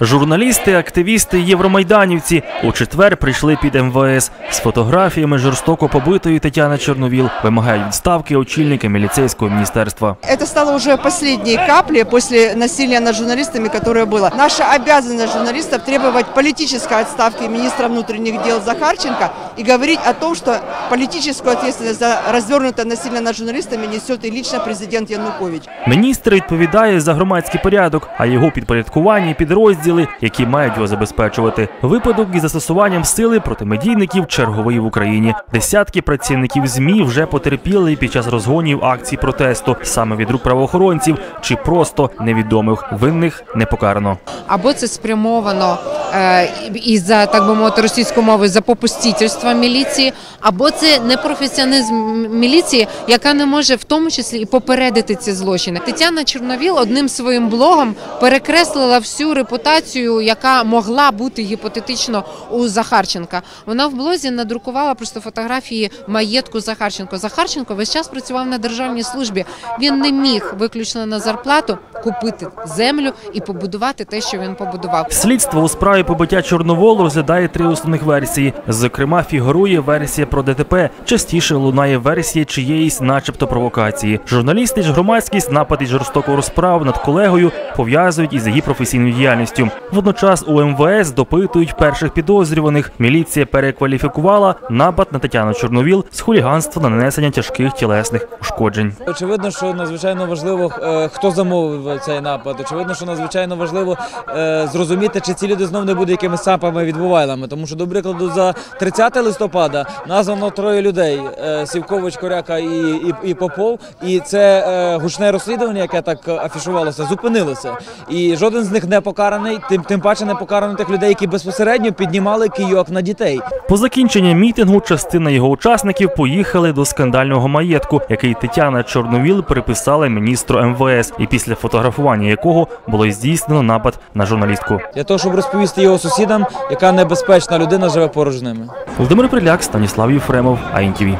Журналісти, активісти, євромайданівці у четвер прийшли під МВС з фотографіями жорстоко побитої Тетяни Чорновіл. Вимагають відставки очільника міліцейського міністерства. Это стало уже последней каплей после насилия над журналистами, которое было. Наша обязанность журналистов требовать политической отставки министра внутренних дел Захарченко и говорить о том, что политическую ответственность за развернутое насилие над журналистами несет и лично президент Янукович. Міністр відповідає за громадський порядок, а його підпорядкувані підрозділи, які мають його забезпечувати. Випадок із застосуванням сили проти медійників черговий в Україні. Десятки працівників змі вже потерпіли під час розгонів акцій протесту саме від рук правоохоронців чи просто невідомих винних не покарано. або це спрямовано і за так би мовити російською мовою за попустительство міліції, або це непрофесіоналізм міліції, яка не може в тому числі і попередити ці злочини. Тетяна Чорновіл одним своїм блогом перекреслила всю репутацію, яка могла бути гіпотетично у Захарченка. Вона в блозі надрукувала просто фотографії маєтку Захарченко. Захарченко весь час працював на державній службі. Він не міг виключно на зарплату купити землю і побудувати те, що він побудував. Слідство у справі побиття Чорноволу розглядає три основних версії. Зокрема, фігурує версія про ДТП. Частіше лунає версія чиєїсь, начебто, провокації. Журналісти ж громадськість напад і жорстоку розправу над колегою пов'язують із її професійною діяльністю. Водночас у МВС допитують перших підозрюваних. Міліція перекваліфікувала напад на Тетяну Чорновіл з хуліганства на нанесення тяжких тілесних ушкоджень. Очевидно, що надзвичайно важливо, е, хто замовив цей напад. Очевидно, що надзвичайно важливо е, зрозуміти, чи ці люди знов не будуть якимись сапами відбувайлами. Тому що, до прикладу, за 30 листопада названо троє людей: е, Сівкович, Коряка і, і, і Попов. І це е, гучне розслідування, яке так е, афішувалося, зупинилося. І жоден з них не покараний, тим, тим паче не покарано тих людей, які безпосередньо піднімали кийок на дітей. По закінченні мітингу частина його учасників поїхали до скандального маєтку, який Тетяна Чорновіл приписала міністру МВС, і після фотографування якого було здійснено напад на журналістку. Для того, щоб розповісти його сусідам, яка небезпечна людина живе поруч з ними. Володимир Приляк, Станіслав Єфремов, АІНТІВІ.